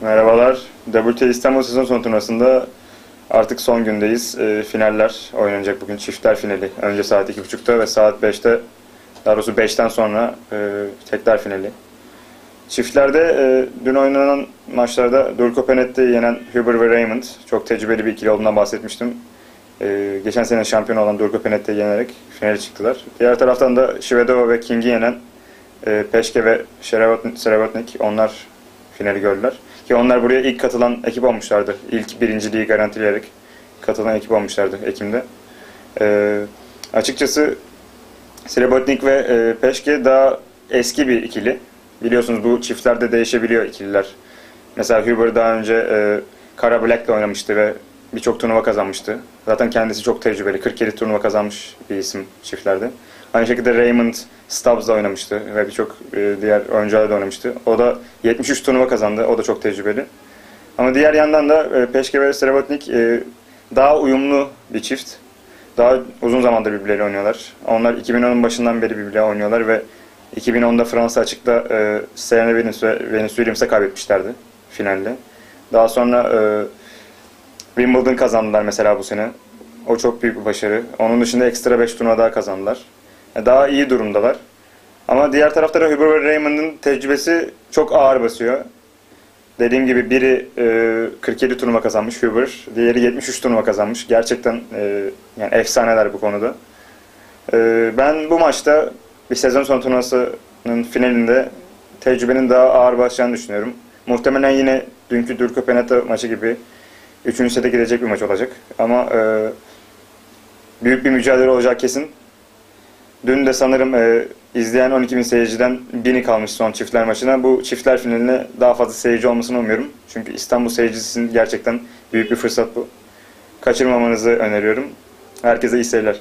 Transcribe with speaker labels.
Speaker 1: Merhabalar. WTA İstanbul sezon son turnuvasında artık son gündeyiz. E, finaller oynanacak bugün. Çiftler finali. Önce saat 2.30'da ve saat 5'te daha doğrusu 5'ten sonra e, tekrar finali. Çiftlerde e, dün oynanan maçlarda Durko Penet'te yenen Huber ve Raymond çok tecrübeli bir ikili olduğundan bahsetmiştim. E, geçen sene şampiyon olan Durko Penet'te yenerek finale çıktılar. Diğer taraftan da Shvedova ve King'i yenen e, Peşke ve Serebotnik onlar finali gördüler. Ki onlar buraya ilk katılan ekip olmuşlardı. İlk birinciliği garantileyerek katılan ekip olmuşlardı Ekim'de. E, açıkçası Srebotnik ve e, Peşke daha eski bir ikili. Biliyorsunuz bu çiftlerde değişebiliyor ikililer. Mesela Huber daha önce e, Kara Black'le oynamıştı ve birçok turnuva kazanmıştı. Zaten kendisi çok tecrübeli. 47 turnuva kazanmış bir isim çiftlerde. Aynı şekilde Raymond Stubbs'la oynamıştı ve birçok e, diğer oyuncularla da oynamıştı. O da 73 turnuva kazandı. O da çok tecrübeli. Ama diğer yandan da e, Peşke ve Srebotnik e, daha uyumlu bir çift. Daha uzun zamandır birbirleriyle oynuyorlar. Onlar 2010'un başından beri birbirleriyle oynuyorlar ve 2010'da Fransa açıkta Serena Venus ve Venus Williams'e kaybetmişlerdi finalde. Daha sonra e, Wimbledon kazandılar mesela bu sene. O çok büyük bir başarı. Onun dışında ekstra 5 turnuva daha kazandılar. E, daha iyi durumdalar. Ama diğer tarafta da Huber ve Raymond'ın tecrübesi çok ağır basıyor. Dediğim gibi biri e, 47 turnuva kazanmış Huber, diğeri 73 turnuva kazanmış. Gerçekten e, yani efsaneler bu konuda. E, ben bu maçta bir sezon son turnuvasının finalinde tecrübenin daha ağır basacağını düşünüyorum. Muhtemelen yine dünkü Durko Penata maçı gibi 3. sete gidecek bir maç olacak. Ama e, büyük bir mücadele olacak kesin. Dün de sanırım e, izleyen 12 bin seyirciden bini kalmış son çiftler maçına. Bu çiftler finaline daha fazla seyirci olmasını umuyorum. Çünkü İstanbul seyircisinin gerçekten büyük bir fırsat bu. Kaçırmamanızı öneriyorum. Herkese iyi seyirler.